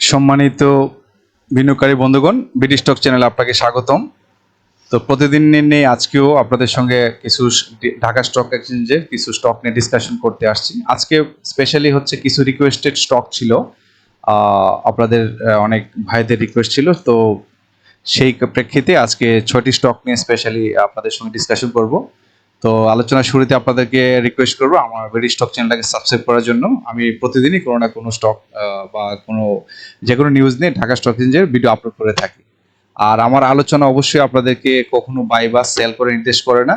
সম্মানিত বিনিয়োগকারী বন্ধুগণ বিডি স্টক চ্যানেলে আপনাকে স্বাগতম। তো প্রতিদিন নিয়ে আজকেও আপনাদের সঙ্গে কিছু ঢাকা স্টক এক্সচেঞ্জের কিছু স্টক নিয়ে ডিসকাশন করতে আসছি। আজকে স্পেশালি হচ্ছে কিছু রিকোয়েস্টেড স্টক ছিল। আপনাদের অনেক ভাইদের রিকোয়েস্ট ছিল। তো সেই প্রেক্ষিতে আজকে ছয়টি স্টক নিয়ে স্পেশালি আপনাদের সঙ্গে ডিসকাশন করব। তো আলোচনার শুরুতে আপনাদেরকে রিকোয়েস্ট করব, আমার ভেরি স্টক চ্যানেলটাকে সাবস্ক্রাইব করার জন্য। আমি প্রতিদিনই কোনো না কোনো স্টক বা কোনো যে কোনো নিউজ নিয়ে ঢাকা স্টক এক্সচেঞ্জের ভিডিও আপলোড করে থাকি। আর আমার আলোচনা অবশ্যই আপনাদেরকে কখনো বাই বা সেল করে নির্দেশ করে না।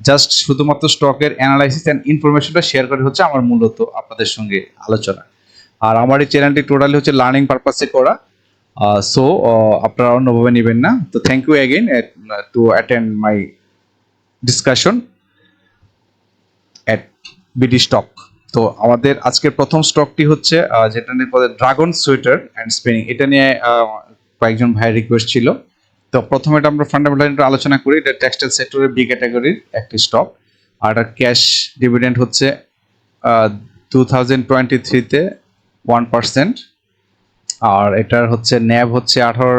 জাস্ট শুধুমাত্র স্টকের অ্যানালাইসিস অ্যান্ড ইনফরমেশনটা শেয়ার করে হচ্ছে আমার মূলত আপনাদের সঙ্গে আলোচনা। আর আমার এই চ্যানেলটি টোটালি হচ্ছে লার্নিং পারপাসে করা। সো আপনারা অন্যভাবে নেবেন না। তো thank you again to attend my discussion at BD stock তো আমাদের আজকের প্রথম স্টকটি হচ্ছে যেটা নিয়ে ড্রাগন সুইটার অ্যান্ড স্পিনিং এটা নিয়ে কয়েকজন ভাইয়ের রিকোয়েস্ট ছিল। তো প্রথমে এটা আমরা ফান্ডামেন্টাল আলোচনা করি। এটা টেক্সটাইল সেক্টরের বি ক্যাটাগরির একটি স্টক আর ক্যাশ ডিভিডেন্ড হচ্ছে টু থাউজেন্ড টোয়েন্টি থ্রিতে ওয়ান পার্সেন্ট আর এটার হচ্ছে ন্যাব হচ্ছে আঠারো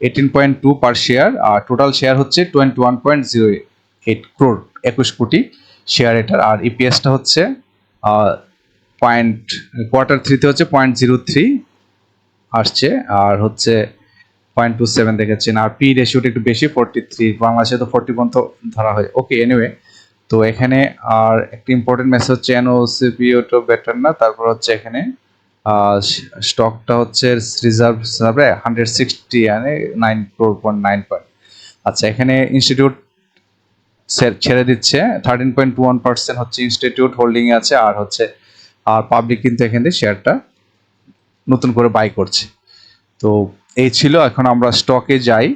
eighteen point two per share আর টোটাল শেয়ার হচ্ছে twenty one point zero eight crore একুশ কোটি। শেয়ার এটার। আর ইপিএসটা হচ্ছে পয়েন্ট কোয়ার্টার থ্রিতে হচ্ছে পয়েন্ট জিরো থ্রি আসছে, আর হচ্ছে পয়েন্ট টু সেভেন দেখেছেন। আর পি রেশিওটা একটু বেশি ফোরটি থ্রি বাংলাদেশে তো ফোরটি পর্যন্ত ধরা হয়। ওকে এনিওয়ে তো এখানে আর একটা ইম্পর্টেন্ট মেসেজ হচ্ছে এনওসিপিওটো বেটার না। তারপর হচ্ছে এখানে স্টকটা হচ্ছে রিজার্ভ হিসাবে হান্ড্রেড সিক্সটি মানে nine four point nine point আচ্ছা এখানে ইনস্টিটিউট ছেড়ে দিচ্ছে। থার্টিন পয়েন্ট ওয়ান পার্সেন্ট হচ্ছে ইনস্টিটিউট হোল্ডিং আছে, আর হচ্ছে, আর পাবলিক কিন্তু এখানে শেয়ারটা নতুন করে বাই করছে। তো এই ছিল, এখন আমরা স্টকে যাই।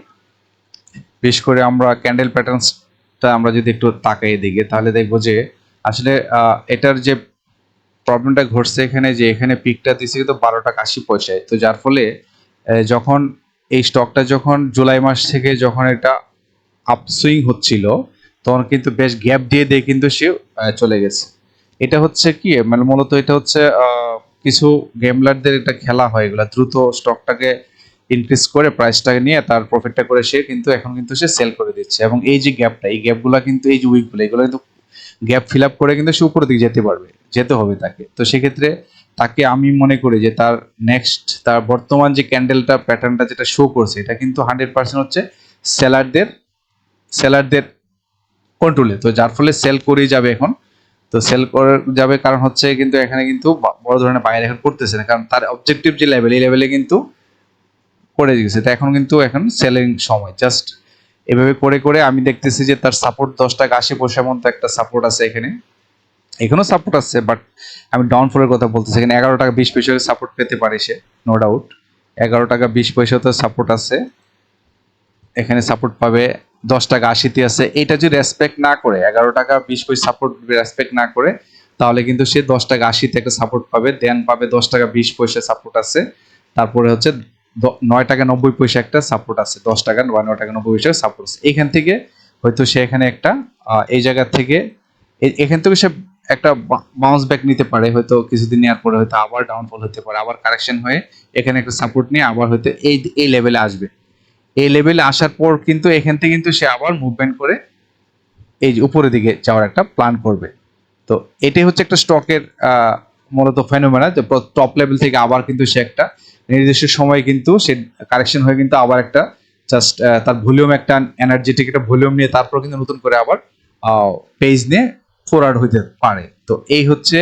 বিশেষ করে আমরা ক্যান্ডেল প্যাটার্নসটা আমরা যদি একটু তাকাই দিকে তাহলে দেখব যে আসলে এটার যে প্রবলেমটা ঘটছে এখানে, যে এখানে পিকটা দিচ্ছে কিন্তু বারো টাকা আশি পয়সায় তো যার ফলে যখন এই স্টকটা যখন জুলাই মাস থেকে যখন এটা আপসুইং হচ্ছিল তখন কিন্তু বেশ গ্যাপ দিয়ে দিয়ে কিন্তু সে চলে গেছে। এটা হচ্ছে কি মানে মূলত এটা হচ্ছে কিছু গেমলারদের এটা খেলা হয় এগুলা। দ্রুত স্টকটাকে ইনক্রিজ করে প্রাইসটাকে নিয়ে তার প্রফিটটা করে সে কিন্তু এখন কিন্তু সে সেল করে দিচ্ছে। এবং এই যে গ্যাপটা এই গ্যাপগুলো কিন্তু, এই যে উইকগুলো এগুলো কিন্তু গ্যাপ ফিল আপ করে কিন্তু সে উপরের দিকে যেতে পারবে, যেতে হবে তাকে। তো সেক্ষেত্রে তাকে আমি মনে করি যে তার নেক্সট তার বর্তমান যে ক্যান্ডেলটা প্যাটার্নটা যেটা শো করছে, এটা কিন্তু হান্ড্রেড পার্সেন্ট হচ্ছে সেলারদের সেলারদের কন্ট্রোলে তো যার ফলে সেল করেই যাবে এখন। তো সেল করে যাবে কারণ হচ্ছে কিন্তু এখানে কিন্তু বড় ধরনের বাইরে এখন করতেছে না। কারণ তার অবজেক্টিভ যে লেভেল এই লেভেলে কিন্তু পড়ে গেছে। তো এখন কিন্তু এখন সেলিং সময়। জাস্ট এভাবে করে করে আমি দেখতেছি যে তার সাপোর্ট দশ টাকা আশি মতো একটা সাপোর্ট আছে এখানে। এখানেও সাপোর্ট আছে বাট আমি ডাউনফলের কথা বলতেছি। এখানে এগারো টাকা বিশ পয়সা সাপোর্ট পেতে পারে সে নো ডাউট এগারো টাকা বিশ পয়সা তো সাপোর্ট আছে। এখানে সাপোর্ট পাবে দশ টাকা আশিতে আছে। এটা যদি রেসপেক্ট না করে, এগারো টাকা, বিশ পয়সা সাপোর্ট রেসপেক্ট না করে, তাহলে কিন্তু সে দশ টাকা আশি থেকে সাপোর্ট পাবে দেন পাবে দশ টাকা, বিশ পয়সা সাপোর্ট আছে। তারপরে হচ্ছে নয় টাকা, নব্বই পয়সা একটা সাপোর্ট আছে, দশ টাকা, বা নয় টাকা, নব্বই পয়সা সাপোর্ট আছে। এখান থেকে হয়তো সে এখানে একটা এই জায়গা থেকে এখান থেকে সে একটা বাউন্স ব্যাক নিতে পারে, হয়তো কিছুদিন নেওয়ার পরে হয়তো আবার ডাউনফল হতে পারে, আবার কারেকশন হয়ে এখানে একটা সাপোর্ট নিয়ে আবার হয়তো এই এই লেভেলে আসবে। এই লেভেলে আসার পর কিন্তু এখান থেকে কিন্তু সে আবার মুভমেন্ট করে এই যে উপরের দিকে যাওয়ার একটা প্ল্যান করবে। তো এটাই হচ্ছে একটা স্টকের মূলত ফেনোমেনা যে টপ লেভেল থেকে আবার কিন্তু সে একটা নির্দিষ্ট সময় কিন্তু সে কারেকশন হয়ে কিন্তু আবার একটা জাস্ট তার ভলিউম একটা এনার্জেটিক একটা ভলিউম নিয়ে তারপর কিন্তু নতুন করে আবার পেজ নিয়ে ফরওয়ার্ড হইতে পারে। তো এই হচ্ছে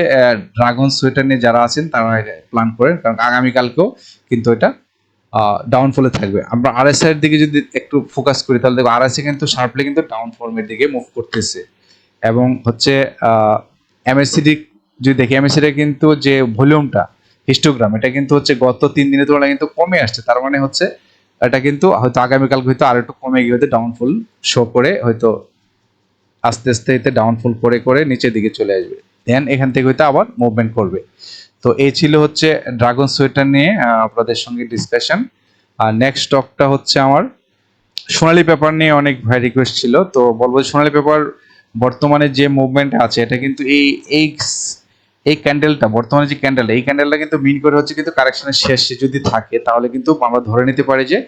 ড্রাগন সোয়েটার নিয়ে যারা আছেন তারা প্ল্যান করেন। কারণ আগামীকালকেও কিন্তু এটা ডাউনফলে থাকবে। আমরা আরএসআই এর দিকে যদি একটু ফোকাস করি, তাহলে দেখব আরএসআই কিন্তু শার্পলি কিন্তু ডাউনফর্মের দিকে মুভ করতেছে। এবং হচ্ছে এমএসসিডি যদি দেখি এমএসসিডি কিন্তু যে ভলিউমটা হিস্টোগ্রাম এটা কিন্তু হচ্ছে গত তিন দিনের তুলনায় কিন্তু কমে আসছে। তার মানে হচ্ছে, এটা কিন্তু হয়তো আগামীকাল হয়তো আর একটু কমে গিয়ে হয়তো ডাউনফল শো করে হয়তো আস্তে আস্তে এতে ডাউনফল করে করে নিচের দিকে চলে আসবে। দেন এখান থেকে হয়তো আবার মুভমেন্ট করবে। তো এই ছিল হচ্ছে ড্রাগন সোয়েটার নিয়ে আপনাদের সঙ্গে ডিসকাশন আর নেক্সট স্টকটা হচ্ছে আমার সোনালি পেপার নিয়ে অনেক ভাই রিকোয়েস্ট ছিল। তো বলব সোনালি পেপার বর্তমানে যে মুভমেন্ট আছে, এটা কিন্তু এই এই ক্যান্ডেলটা বর্তমানে যে ক্যান্ডেলটা এই ক্যান্ডেলটা কিন্তু মিন করে হচ্ছে কিন্তু কারেকশনের শেষে যদি থাকে, তাহলে কিন্তু আমরা ধরে নিতে পারি যে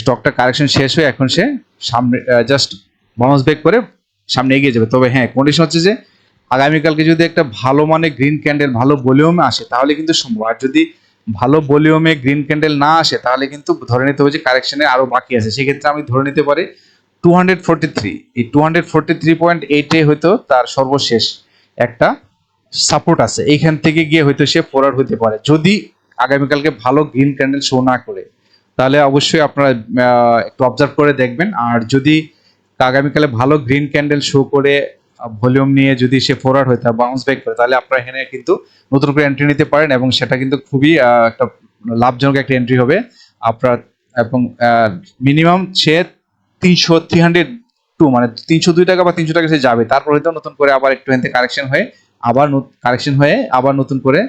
স্টকটা কারেকশন শেষ হয়ে এখন সে সামনে জাস্ট বাউন্স ব্যাক করে সামনে এগিয়ে যাবে। তবে হ্যাঁ কন্ডিশন হচ্ছে যে আগামীকালকে যদি একটা ভালো মানে গ্রিন ক্যান্ডেল ভালো ভলিউমে আসে, তাহলে কিন্তু সম্ভব। আর যদি ভালো ভলিউমে গ্রিন ক্যান্ডেল না আসে, তাহলে কিন্তু ধরে নিতে হবে যে কারেকশনে আরও বাকি আছে। সেক্ষেত্রে আমি ধরে নিতে পারি টু হান্ড্রেড ফোরটি থ্রি এই two hundred forty three point এইটে হয়তো তার সর্বশেষ একটা সাপোর্ট আছে। এইখান থেকে গিয়ে হয়তো সে ফরওয়ার্ড হতে পারে। যদি আগামীকালকে ভালো গ্রিন ক্যান্ডেল শো না করে, তাহলে অবশ্যই আপনারা একটু অবজার্ভ করে দেখবেন। আর যদি আগামীকালে ভালো গ্রিন ক্যান্ডেল শো করে ভলিউম নিয়ে যদি সে ফরওয়ার্ড হয় তা বাউন্স ব্যাক করে, তাহলে আপনারা এখানে কিন্তু নতুন করে এন্ট্রি নিতে পারেন এবং সেটা কিন্তু খুবই একটা লাভজনক একটা এন্ট্রি হবে। আপনার, এবং মিনিমাম সে তিনশো থ্রি হান্ড্রেড টু মানে তিনশো দুই টাকা বা তিনশো টাকা সে যাবে। তারপর হয়তো নতুন করে আবার একটু এখান থেকে কারেকশন হয়ে, আবার কারেকশন হয়ে আবার নতুন করে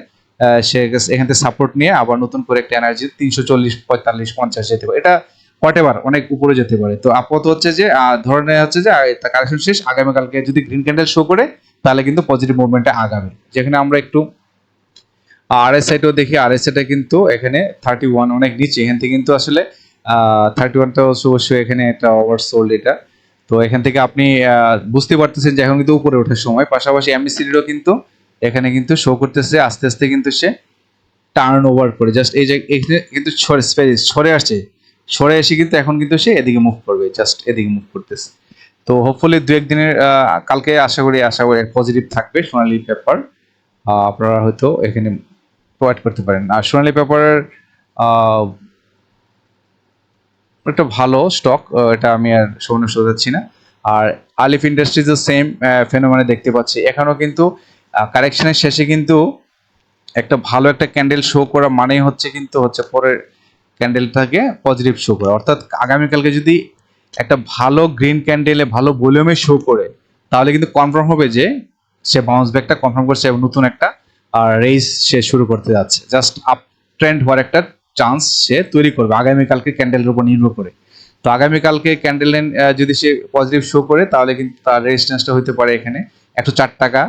সে এখান থেকে সাপোর্ট নিয়ে আবার নতুন করে একটা এনার্জি তিনশো চল্লিশ, পঁয়তাল্লিশ, পঞ্চাশ যেতে পারে। এটা হোয়াট অনেক উপরে যেতে পারে। তো আপাতত হচ্ছে যে ধরনের হচ্ছে যে কারেকশন শেষ, আগামীকালকে যদি গ্রিন ক্যান্ডেল শো করে, তাহলে কিন্তু পজিটিভ মুভমেন্টে আগাবে। যেখানে আমরা একটু আর এস আইটাও দেখি আর এস আইটা কিন্তু এখানে থার্টি ওয়ান অনেক নিচে। এখান থেকে কিন্তু আসলে থার্টি ওয়ানটা অবশ্যই এখানে একটা ওভার সোল্ড এটা। তো এখান থেকে আপনি বুঝতে পারতেছেন যে এখন কিন্তু উপরে ওঠার সময়। পাশাপাশি এমএসিডিরও কিন্তু এখানে কিন্তু শো করতেছে, আস্তে আস্তে কিন্তু সে টার্ন ওভার করে। জাস্ট এই যে, এখানে কিন্তু সরে সরে আসছে। সরে এসে কিন্তু এখন কিন্তু সে এদিকে মুভ করবে জাস্ট এদিকে মুভ করতেছে। তো হোপফুলি দু একদিনের কালকে আশা করি আশা করি পজিটিভ থাকবে সোনালি পেপার আপনারা হয়তো এখানে প্রোভাইড করতে পারেন। আর সোনালি পেপারের একটা ভালো স্টক এটা আমি আর সৌন্য সোজাচ্ছি না। আর আলিফ ইন্ডাস্ট্রিজও সেম ফেনোমানে দেখতে পাচ্ছি। এখানেও কিন্তু কারেকশনের শেষে কিন্তু একটা ভালো একটা ক্যান্ডেল শো করা মানেই হচ্ছে কিন্তু হচ্ছে পরের ক্যান্ডেলটাকে পজিটিভ শো করা। অর্থাৎ আগামীকালকে যদি একটা ভালো গ্রিন ক্যান্ডেলে ভালো ভলিউমে শো করে, তাহলে কিন্তু কনফার্ম হবে যে সে বাউন্স ব্যাকটা কনফার্ম করছে এবং নতুন একটা রেস সে শুরু করতে যাচ্ছে। জাস্ট আপ ট্রেন্ড হওয়ার একটা চান্স সে তৈরি করবে, আগামীকালকে ক্যান্ডেলের উপর নির্ভর করে। তো আগামীকালকে ক্যান্ডেল যদি সে পজিটিভ শো করে, তাহলে কিন্তু তার রেজিস্ট্যান্সটা হতে পারে এখানে একশো চার টাকা,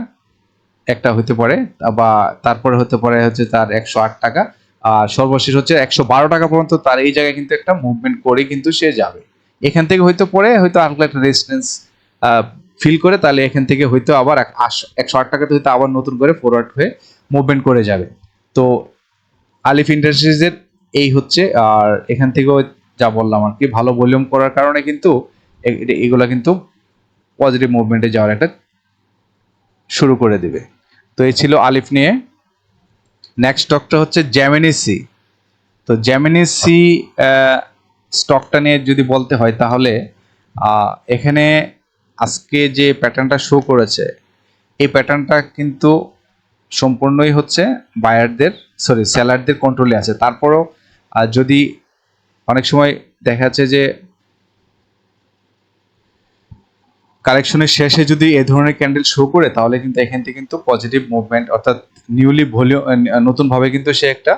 একটা হতে পারে, বা তারপরে হতে পারে হচ্ছে তার একশো আট টাকা। আর সর্বশেষ হচ্ছে একশো বারো টাকা পর্যন্ত তার এই জায়গায় কিন্তু একটা মুভমেন্ট করে কিন্তু সে যাবে। এখান থেকে হয়তো পরে হয়তো হালকা একটা রেজিস্ট্যান্স ফিল করে তাহলে এখান থেকে হয়তো আবার একশো আট টাকাতে হয়তো আবার নতুন করে ফরওয়ার্ড হয়ে মুভমেন্ট করে যাবে। তো আলিফ ইন্ডাস্ট্রিজের এই হচ্ছে, আর এখান থেকেও যা বললাম আর কি, ভালো ভলিউম করার কারণে কিন্তু এগুলা কিন্তু পজিটিভ মুভমেন্টে যাওয়ার একটা শুরু করে দিবে। তো এই ছিল আলিফ নিয়ে নেক্সট স্টকটা হচ্ছে জ্যামিনি সি তো জ্যামিনি সি স্টকটা নিয়ে যদি বলতে হয় তাহলে এখানে আজকে যে প্যাটার্নটা শো করেছে, এই প্যাটার্নটা কিন্তু সম্পূর্ণই হচ্ছে বায়ারদের সরি সেলারদের কন্ট্রোলে আছে। তারপরও যদি অনেক সময় দেখা যাচ্ছে যে কালেকশনের শেষে যদি এ ধরনের ক্যান্ডেল শো করে, তাহলে কিন্তু এখান থেকে কিন্তু পজিটিভ মুভমেন্ট অর্থাৎ নিউলি ভলিউম নতুন ভাবে কিন্তু সে একটা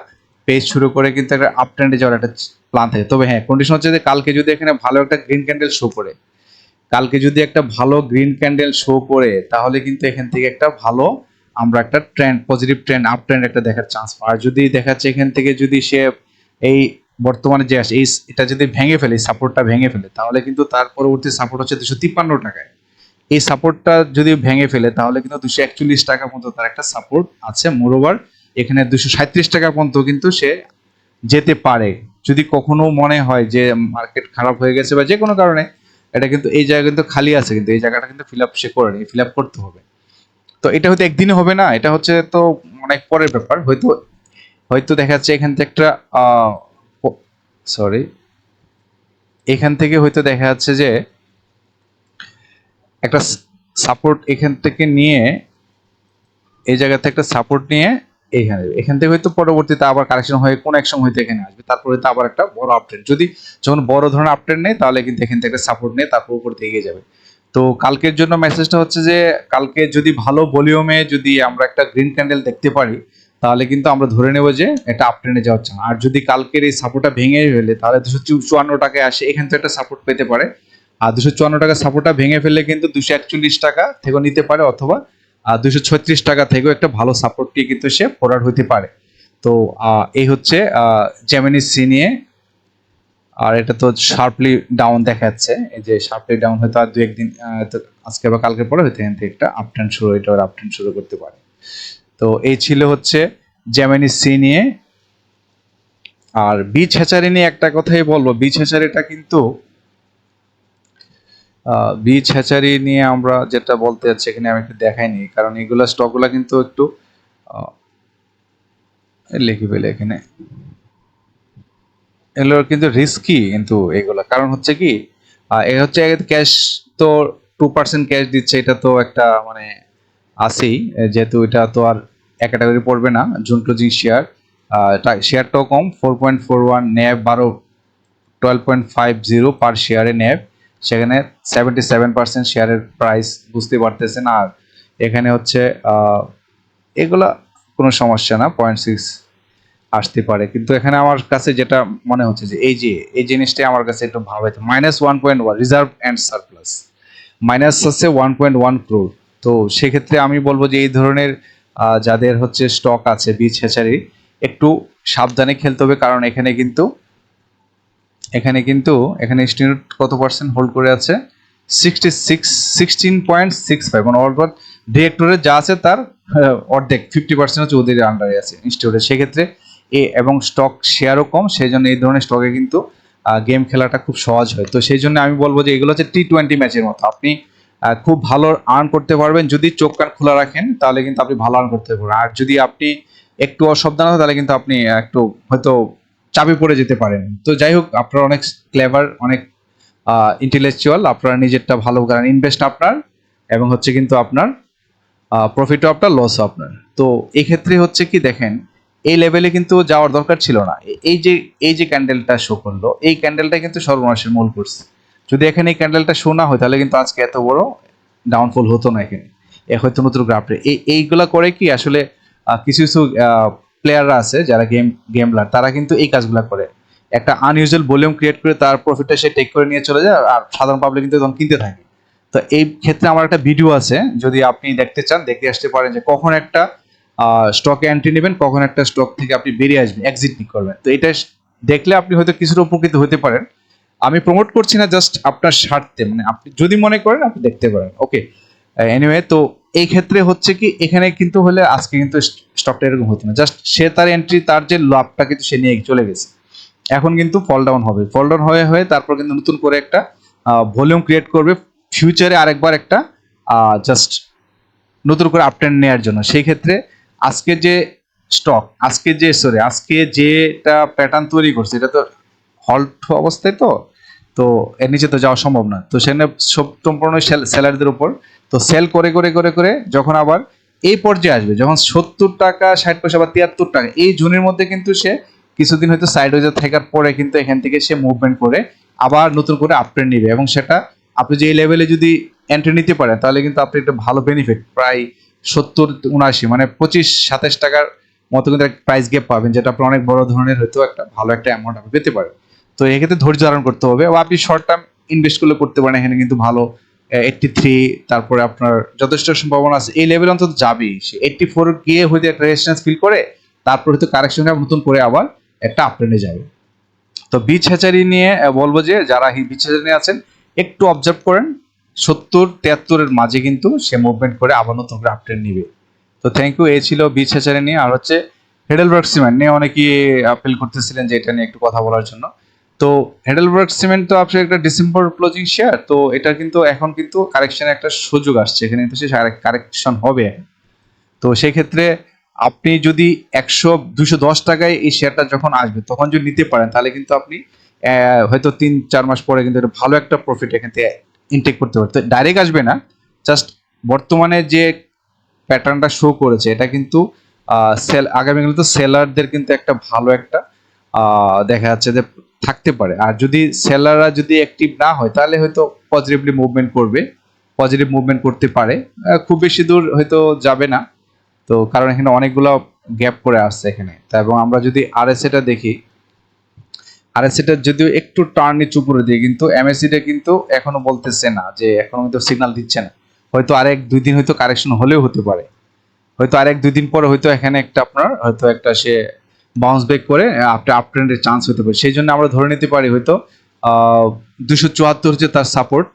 পেজ শুরু করে কিন্তু একটা আপ ট্রেন্ডে যাওয়ার একটা প্ল্যান থাকে। তবে হ্যাঁ কন্ডিশন হচ্ছে যে কালকে যদি এখানে ভালো একটা গ্রিন ক্যান্ডেল শো করে, কালকে যদি একটা ভালো গ্রিন ক্যান্ডেল শো করে, তাহলে কিন্তু এখান থেকে একটা ভালো আমরা একটা trend positive trend up trend একটা দেখার চান্স পাই আর যদি দেখাচ্ছে এখান থেকে যদি সে এই বর্তমানে যে আসে, এই এটা যদি ভেঙে ফেলে সাপোর্টটা ভেঙে ফেলে, তাহলে কিন্তু তার পরবর্তী সাপোর্ট হচ্ছে দুশো তিপ্পান্ন টাকায়। এই সাপোর্টটা যদি ভেঙে ফেলে, তাহলে কিন্তু দুশো একচল্লিশ টাকা পর্যন্ত তার একটা সাপোর্ট আছে। মোরোবার এখানে দুশো সাঁত্রিশ টাকা পর্যন্ত কিন্তু সে যেতে পারে। যদি কখনো মনে হয় যে মার্কেট খারাপ হয়ে গেছে বা যে কোনো কারণে, এটা কিন্তু, এই জায়গা কিন্তু খালি আছে কিন্তু, এই জায়গাটা কিন্তু ফিল আপ সে করে নি ফিল আপ করতে হবে। তো এটা হয়তো একদিনে হবে না, এটা হচ্ছে তো অনেক পরের ব্যাপার। হয়তো হয়তো দেখা যাচ্ছে এখান থেকে একটা সরি। এখান থেকে হয়তো দেখা যাচ্ছে যে একটা সাপোর্ট এখান থেকে নিয়ে, এই জায়গাতে একটা সাপোর্ট নিয়ে এইখানে এখান থেকে হয়তো পরবর্তীতে আবার কারেকশন হয়ে কোন এক সময় হয়তো এখানে আসবে। তারপরে হয়তো আবার একটা বড় আপডেট যদি যখন বড় ধরনের আপডেট নেই, তাহলে কিন্তু এখান থেকে সাপোর্ট নিয়ে তারপর উপর এগিয়ে যাবে। তো কালকের জন্য মেসেজটা হচ্ছে যে, কালকে যদি ভালো ভলিউমে যদি আমরা একটা গ্রিন ক্যান্ডেল দেখতে পারি তাহলে কিন্তু আমরা ধরে নেব যে এটা আপট্রেন্ডে যাওয়ার চান আর যদি কালকের এই সাপোর্টটা ভেঙে ফেলে, তাহলে দুশো চুয়ান্ন টাকায় আসে, এখান থেকে একটা সাপোর্ট পেতে পারে। আর দুশো চুয়ান্ন টাকা সাপোর্টটা ভেঙে ফেললে কিন্তু দুশো একচল্লিশ টাকা থেকেও নিতে পারে, অথবা আর দুশো ছত্রিশ টাকা থেকেও একটা ভালো সাপোর্ট নিয়ে কিন্তু সে ফরওয়ার্ড হতে পারে। তো এই হচ্ছে জেমিনি সি নিয়ে। আর এটা তো শার্পলি ডাউন দেখাচ্ছে। এই যে শার্পলি ডাউন হয়তো আর দু একদিন আজকে বা কালকে পরে হয়তো এখান থেকে একটা আপট্রেন্ড শুরু, এটা আপট্রেন্ড শুরু করতে পারে। তো এই ছিল হচ্ছে জেমিনি সি নিয়ে। আর বীজ হ্যাচারি নিয়ে একটা কথাই বলব, বীজ হ্যাচারিটা কিন্তু বীজ হ্যাচারি নিয়ে আমরা যেটা বলতে যাচ্ছি এখানে আমি একটু দেখাইনি, কারণ এগুলো স্টকগুলো কিন্তু একটু লিখি পেলে এখানে। এগুলো কিন্তু রিস্কি কিন্তু এগুলো, কারণ হচ্ছে কি এ হচ্ছে ক্যাশ তো টু পার্সেন্ট ক্যাশ দিচ্ছে, এটা তো একটা মানে আছেই যেহেতু এটা তো আর এক ক্যাটাগরি পড়বে না জুনটো জি শেয়ার শেয়ারটাও কম four point four one NAV বারো twelve point five zero per শেয়ারে ন্যাব সেখানে সেভেন্টি সেভেন পার্সেন্ট শেয়ারের প্রাইস বুঝতে পারতেছেন, আর এখানে হচ্ছে এগুলা কোনো সমস্যা না পয়েন্ট সিক্স আসতে পারে, কিন্তু এখানে আমার কাছে যেটা মনে হচ্ছে যে এই যে, এই জিনিসটাই আমার কাছে একটু হয়েছে minus one point one reserve and surplus minus হচ্ছে ওয়ান পয়েন্ট ওয়ান ক্রোর তো সেক্ষেত্রে আমি বলব যে এই ধরনের যাদের হচ্ছে স্টক আছে, বীজ হেচারি একটু সাবধানে খেলতে হবে। কারণ এখানে কিন্তু এখানে কিন্তু, এখানে স্টিউডেন্ট কত পার্সেন্ট হোল্ড করে আছে? Sixty six sixteen point six five মানে অর্থাৎ ডিরেক্টরের যা আছে তার অর্ধেক ফিফটি পার্সেন্ট হচ্ছে ওদের আন্ডারে আছে ইনস্টিটিউটের সেক্ষেত্রে এ এবং স্টক শেয়ারও কম সেই জন্য এই ধরনের স্টকে কিন্তু গেম খেলাটা খুব সহজ হয়। তো সেই জন্য আমি বলব যে এগুলো হচ্ছে টি টোয়েন্টি ম্যাচের মতো। আপনি খুব ভালো আর্ন করতে পারবেন। যদি চোখ কান খোলা রাখেন, তাহলে কিন্তু আপনি ভালো আর্ন করতে পারবেন। আর যদি আপনি একটু অসাবধান হন, তাহলে কিন্তু আপনি একটু হয়তো চাপে পড়ে যেতে পারেন। তো যাই হোক, আপনারা অনেক ক্লেভার অনেক ইন্টেলেকচুয়াল আপনারা নিজেরটা ভালো করেন ইনভেস্ট আপনার এবং হচ্ছে কিন্তু আপনার প্রফিটও আপনার লসও আপনার। তো এই ক্ষেত্রে হচ্ছে কি দেখেন, এই লেভেলে কিন্তু যাওয়ার দরকার ছিল না। এই যে এই যে ক্যান্ডেলটা শো করল, এই ক্যান্ডেলটা কিন্তু সর্বনাশের মূল করছে যদি এখানে এই ক্যান্ডেলটা শো না হয়, তাহলে কিন্তু আজকে এত বড় ডাউনফল হতো না এখানে। হয়তো নতুন গ্রাফে এই এইগুলা করে কি আসলে কিছু কিছু প্লেয়াররা আছে যারা গেম গেমলার তারা কিন্তু এই কাজগুলো করে। একটা আনইউজুয়াল ভলিউম ক্রিয়েট করে তার প্রফিটটা সে টেক করে নিয়ে চলে যায়, আর সাধারণ পাবলিক কিন্তু তখন কিনতে থাকে। তো এই ক্ষেত্রে আমার একটা ভিডিও আছে, যদি আপনি দেখতে চান দেখে আসতে পারেন যে কখন একটা স্টকে এন্ট্রি নেবেন, কখন একটা স্টক থেকে আপনি বেরিয়ে আসবেন এক্সিট করবেন। তো এটা দেখলে আপনি হয়তো কিছুটা উপকৃত হতে পারেন। আমি প্রমোট করছি না জাস্ট আপনার স্বার্থে। মানে আপনি যদি মনে করেন, আপনি দেখতে পারেন। ওকে এনিওয়ে তো এই ক্ষেত্রে হচ্ছে কি, এখানে কিন্তু হলে আজকে কিন্তু স্টকটা এরকম হতো না। জাস্ট সে তার এন্ট্রি তার যে লাভটা কিন্তু সে নিয়ে চলে গেছে। এখন কিন্তু ফল ডাউন হবে। ফল ডাউন হয়ে হয়ে তারপর কিন্তু নতুন করে একটা ভলিউম ক্রিয়েট করবে। ফিউচারে আরেকবার একটা জাস্ট নতুন করে আপট্রেন্ড নেওয়ার জন্য। সেই ক্ষেত্রে আজকে যে স্টক আজকে যে সরি আজকে যেটা প্যাটার্ন তৈরি করছে, এটা তো হল্ট অবস্থায় তো তো এর নিচে তো যাওয়া সম্ভব না। তো সেখানে সম্পূর্ণ স্যালারিদের উপর, তো সেল করে করে করে করে যখন আবার এই পর্যায়ে আসবে, যখন সত্তর টাকা, ষাট পয়সা বা তিয়াত্তর টাকা, এই জুনের মধ্যে কিন্তু সে কিছুদিন হয়তো সাইড ওয়েজে থাকার পরে কিন্তু এখান থেকে সে মুভমেন্ট করে আবার নতুন করে আপট্রেন্ড নিবে এবং সেটা আপনি যে এই লেভেলে যদি এন্ট্রি নিতে পারেন, তাহলে কিন্তু আপনি একটা ভালো বেনিফিট প্রায় সত্তর, উনআশি মানে পঁচিশ, সাতাশ টাকার মতো কিন্তু প্রাইস গ্যাপ পাবেন, যেটা আপনার অনেক বড় ধরনের হয়তো একটা ভালো একটা অ্যামাউন্ট আপনি পেতে পারেন। তো এক্ষেত্রে ধৈর্য ধারণ করতে হবে। আপনি শর্ট টার্ম ইনভেস্ট করলে করতে পারেন, এখানে কিন্তু ভালো এইটটি থ্রি তারপরে আপনার যথেষ্ট সম্ভাবনা আছে এই লেভেল অন্তত যাবেই। সে এইটটি ফোর গিয়ে হয়তো একটা রেজিস্ট্যান্স ফিল করে, তারপর হয়তো কারেকশন নতুন করে আবার একটা আপট্রেন্ডে যাবে। তো বীজ হ্যাচারি নিয়ে বলব যে যারা বীজ হ্যাচারি নিয়ে আছেন, একটু অবজার্ভ করেন। সত্তর তেহাত্তরের মাঝে কিন্তু সে মুভমেন্ট করে আবার নতুন করে আপট্রেন্ড নিবে। তো থ্যাংক ইউ এই ছিল বীজ হ্যাচারি নিয়ে। আর হচ্ছে হেডেলবার্গ সিমেন্ট নিয়ে অনেকেই আপিল করতেছিলেন যে এটা নিয়ে একটু কথা বলার জন্য। তো হেডেলবার্গ সিমেন্ট তো আপনার একটা ডিসেম্বর ক্লোজিং শেয়ার তো এটা কিন্তু এখন কিন্তু কারেকশনের একটা সুযোগ আসছে এখানে কিন্তু সে কারেকশন হবে। তো সেই ক্ষেত্রে আপনি যদি একশো দুশো দশ টাকায় এই শেয়ারটা যখন আসবে, তখন যদি নিতে পারেন, তাহলে কিন্তু আপনি হয়তো তিন, চার মাস পরে কিন্তু একটা ভালো একটা প্রফিট এখান থেকে ইনটেক করতে পারেন তো ডাইরেক্ট আসবে না জাস্ট বর্তমানে যে প্যাটার্নটা শো করেছে, এটা কিন্তু সেল আগামীকালে তো সেলারদের কিন্তু একটা ভালো একটা দেখা যাচ্ছে যে থাকতে পারে। আর যদি সেলাররা যদি অ্যাক্টিভ না হয়, তাহলে হয়তো পজিটিভলি মুভমেন্ট করবে পজিটিভ মুভমেন্ট করতে পারে। খুব বেশি দূর হয়তো যাবে না। তো কারণ এখানে অনেকগুলো গ্যাপ করে আসছে এখানে। তা এবং আমরা যদি আরএসএটা দেখি আরএসএটা যদিও একটু টার্ন নিচু উপরে দিয়ে, কিন্তু এমএসসিটা কিন্তু এখনও বলতেছে না যে এখনও কিন্তু সিগন্যাল দিচ্ছে না। হয়তো আরেক দুই দিন হয়তো কারেকশন হলেও হতে পারে। হয়তো আরেক দুই দিন পরে হয়তো এখানে একটা আপনার, হয়তো একটা সে বাউন্স ব্যাক করে আপনি আপ ট্রেন্ডের চান্স হতে পারে। সেই জন্য আমরা ধরে নিতে পারি হয়তো দুশো চুয়াত্তর হচ্ছে তার সাপোর্ট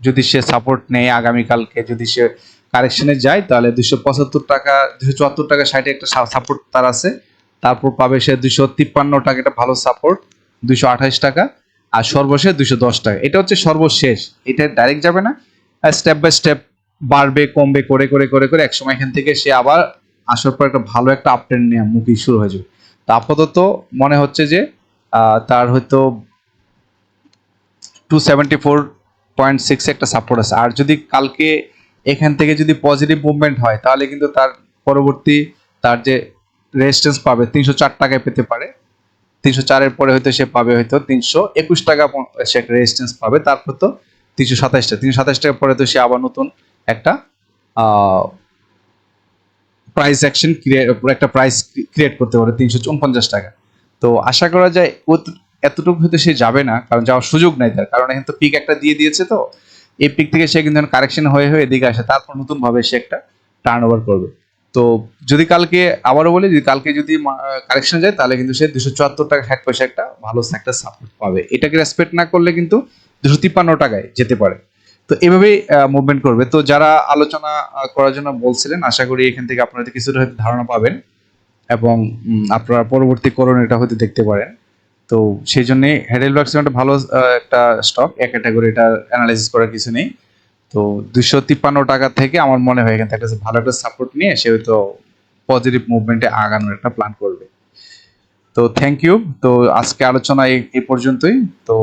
যদি সে সাপোর্ট নেয় আগামীকালকে, যদি সে কারেকশনে যায়, তাহলে দুশো পঁচাত্তর টাকা, দুশো চুয়াত্তর টাকা ষাটে একটা সাপোর্ট তার আছে। তারপর পাবে সে দুশো তিপ্পান্ন টাকা একটা ভালো সাপোর্ট দুশো আঠাশ টাকা। আর সর্বশেষ দুশো দশ টাকা। এটা হচ্ছে সর্বশেষ। এটা ডাইরেক্ট যাবে না। স্টেপ বাই স্টেপ বাড়বে, কমবে, করে করে করে করে, একসময় এখান থেকে সে আবার আসার পর একটা ভালো একটা আপট্রেন্ড নেওয়া মুভি শুরু হয়ে যাবে। তো আপাতত মনে হচ্ছে যে তার হয়তো two seventy four point six একটা সাপোর্ট আছে। আর যদি কালকে এখান থেকে যদি পজিটিভ মুভমেন্ট হয়, তাহলে কিন্তু তার পরবর্তী তার যে রেজিস্ট্যান্স পাবে, তিনশো চার টাকায় পেতে পারে। তিনশো চারের পরে হয়তো সে পাবে হয়তো তিনশো একুশ টাকা সে একটা রেজিস্ট্যান্স পাবে। তারপর তো তিনশো সাতাশটা তিনশো সাতাশ টাকার পরে তো সে আবার নতুন একটা প্রাইস অ্যাকশন একটা প্রাইস ক্রিয়েট করতে পারে তিনশো উনপঞ্চাশ টাকা। তো আশা করা যায় এতটুকু হয়তো সে যাবে না, কারণ যাওয়ার সুযোগ নাই তার। কারণ এখন তো পিক একটা দিয়ে দিয়েছে তো, এই পিক থেকে সে কিন্তু কারেকশন হয়ে হয়ে এদিকে আসে, তারপর নতুন ভাবে সে একটা টার্ন ওভার করবে। তো যদি কালকে, আবারও বলি, যদি কালকে যদি কারেকশন যায়, তাহলে কিন্তু সে দুশো চুয়াত্তর টাকা ষাট পয়সা একটা ভালো একটা সাপোর্ট পাবে। এটাকে রেসপেক্ট না করলে কিন্তু দুশো তিপ্পান্ন টাকায় যেতে পারে। তো এভাবেই মুভমেন্ট করবে। তো যারা আলোচনা করার জন্য বলছিলেন, আশা করি এখান থেকে আপনারা কিছুটা হয়তো ধারণা পাবেন এবং আপনারা পরবর্তী এটা হয়তো দেখতে পারেন। তো সেই জন্যে হেডেলবার্গস একটা ভালো একটা স্টক এক ক্যাটাগরি এটা অ্যানালাইসিস করার কিছু নেই। তো দুশো তিপ্পান্ন টাকা থেকে আমার মনে হয় এখান থেকে ভালো একটা সাপোর্ট নিয়ে সে হয়তো পজিটিভ মুভমেন্টে আগানোর একটা প্ল্যান করবে। তো থ্যাংক ইউ তো আজকে আলোচনা এই পর্যন্তই। তো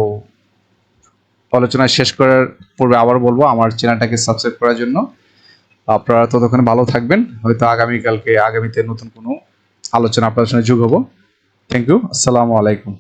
আলোচনা শেষ করার পূর্বে আবার বলব, আমার চ্যানেলটাকে সাবস্ক্রাইব করার জন্য। আপনারা ততক্ষণে ভালো থাকবেন। হয়তো আগামীকালকে, আগামীতে নতুন কোনো আলোচনা আপনার সঙ্গে যোগ হব। থ্যাংক ইউ আসসালামু আলাইকুম